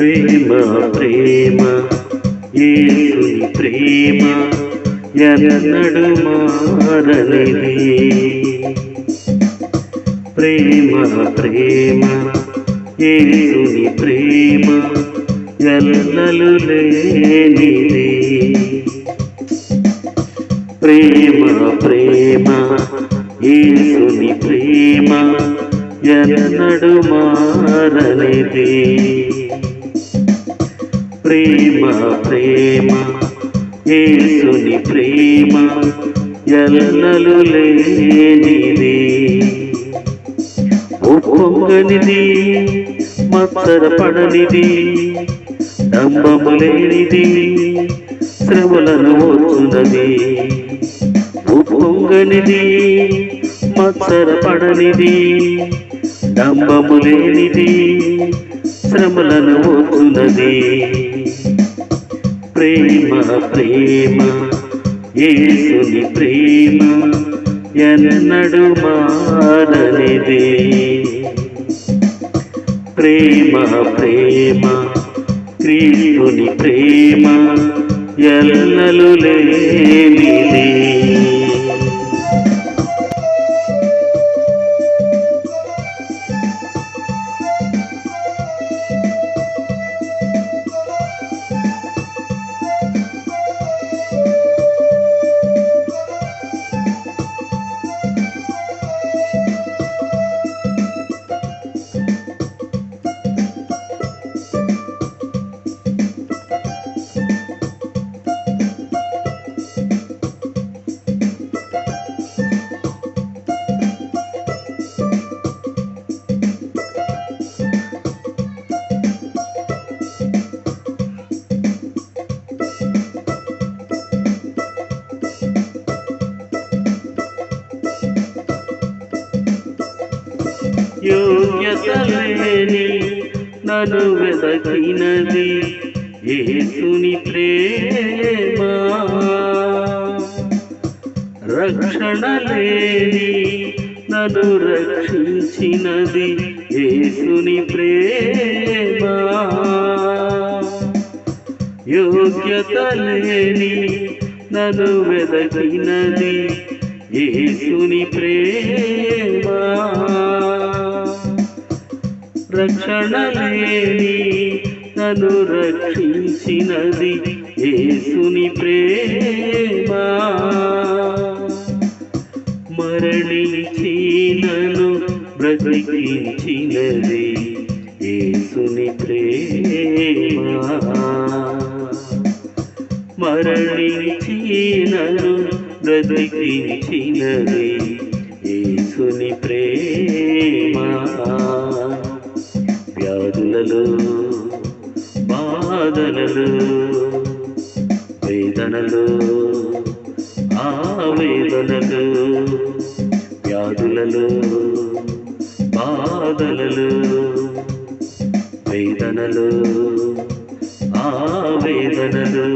ప్రేమ ప్రేమ ఏసుని ప్రేమ? ఎన్నడు మారనిది? ప్రేమ ప్రేమ ఏసుని ప్రేమ? ఎల్లలు లేనిది? ప్రేమ ప్రేమ ఏసుని ప్రేమ? ఎన్నడు మారనిది? ప్రేమ ప్రేమ ఏసుని ప్రేమ ఎల్లలు లేనిది. ఒప్పొంగనిది ఉప్పొంగనిది మత్సరపడనిది డంబము లేనిది శ్రమలను వచ్చునది ఉప్పొంగనిది మత్సరపడనిది డంబము లేనిది శ్రమలను వచ్చునది ప్రేమ ప్రేమ ఏసుని ప్రేమ ఎన్నడు మారనిది ప్రేమ ప్రేమ క్రీస్తుని ప్రేమ ఎల్లలు లేనిది. యోగ్యత లేని వెదకినది. ఏసుని ప్రేమ. రక్షణ లేని నన్ను రక్షించినది ఏసుని ప్రేమ. యోగ్యత లేని నన్ను వెదకినది ఏసుని ప్రేమ. రక్షణ లేని నన్ను రక్షించినది యేసుని ప్రేమ. మరణించినను బ్రతికించినది యేసుని ప్రేమ. మరణించినను బ్రతికించినది యేసుని ప్రేమ. బాధలలో వేదనలు ఆవేదనలు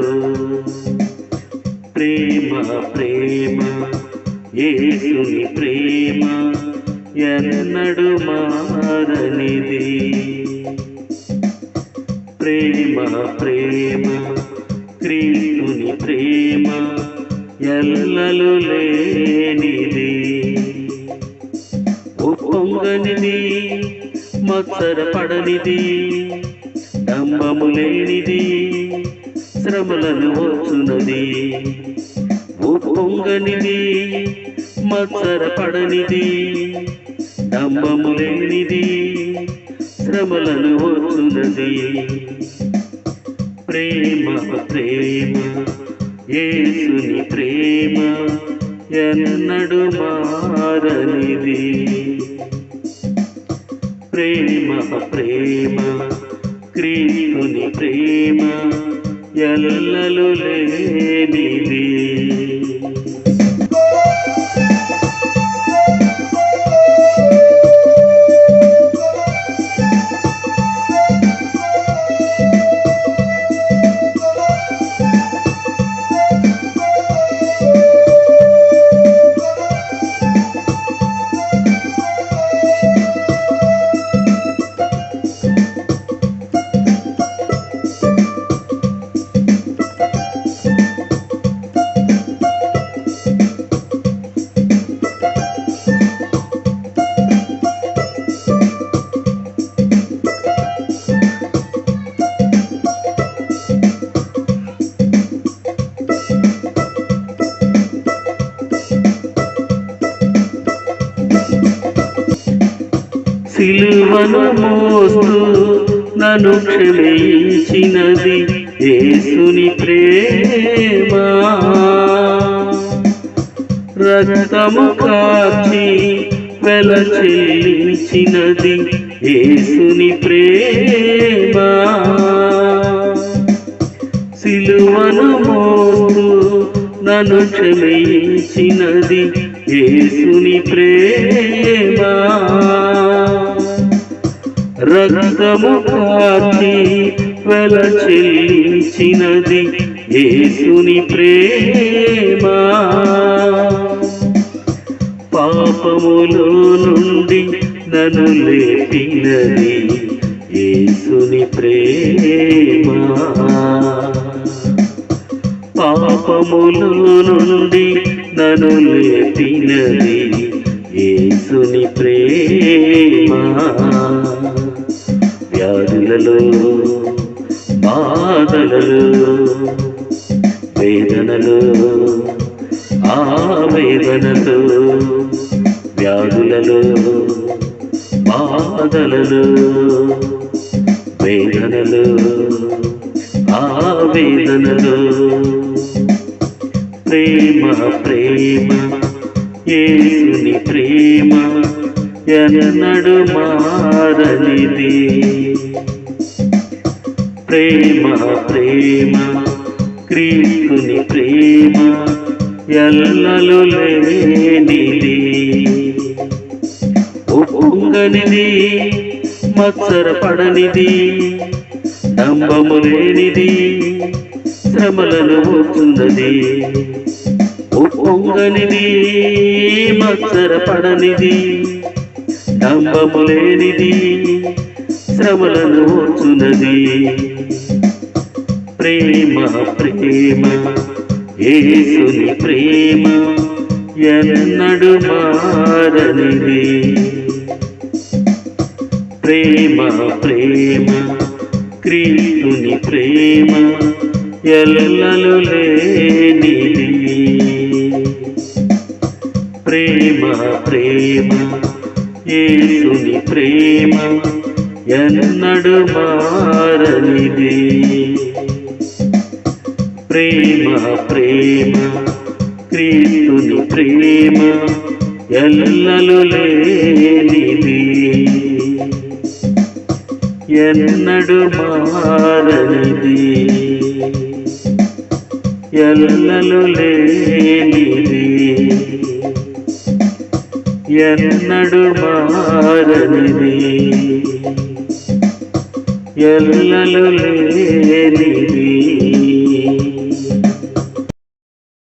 ప్రేమ ప్రేమ ఏసుని ప్రేమ ఎన్నడు మారనిది. మత్సరపడనిది డంబము లేనిది శ్రమలను వచ్చునది. ఉప్పొంగనిది మత్సరపడనిది డంబము లేనిది శ్రమలను వచ్చునది. ప్రేమ ప్రేమ ఏసుని ప్రేమ ఎన్నడు మారనిది. ప్రేమ ప్రేమ క్రీస్తుని ప్రేమ ఎల్లలు లేనిది. సిలువను మోస్తూ నన్ను క్షమించినది యేసుని ప్రేమ. రక్తము కాచి వెల చెల్లించినది యేసుని ప్రేమ. సిలువను మోస్తూ నన్ను క్షమించినది యేసుని ప్రేమ. రక్తము కాచి వెల చెల్లించినది యేసుని ప్రేమ. పాపములో నుండి నన్ను లేపినది యేసుని ప్రేమ. పాపములో నుండి నన్ను లేపినది యేసుని ప్రేమ. వ్యాధులలో బాధలు వేదనలు ఆ వేదనలో వ్యాధులలో బాధలలో వేదనలు ఆ వేదనలో ప్రేమ ప్రేమ ఏసుని ప్రేమ ఎన్నడు మారనిది. ప్రేమ ప్రేమ క్రీస్తుని ప్రేమ ఎల్లలు లేనిది. ఉప్పొంగనిది మత్సరపడనిది డంబము లేనిది శ్రమలను వచ్చున్నది ఉప్పొంగనిది మత్సరపడనిది డంబము లేనిది శ్రమలను వచ్చున్నది ప్రేమ ప్రేమ ఏసుని ప్రేమ ఎన్నడు మారనిది. ప్రేమ ప్రేమ క్రీస్తుని ప్రేమ ఎల్లలు లేనిది. ప్రేమ ప్రేమ ఏసుని ప్రేమ ఎన్నడు మారనిది ప్రేమ ప్రేమ క్రీస్తుని ప్రేమ ఎల్లలు లేనిది. ఎన్నడు మారనిది. ఎల్లలు లేనిది. ఎన్నడు మారనిది. ఎల్లలు లేనిది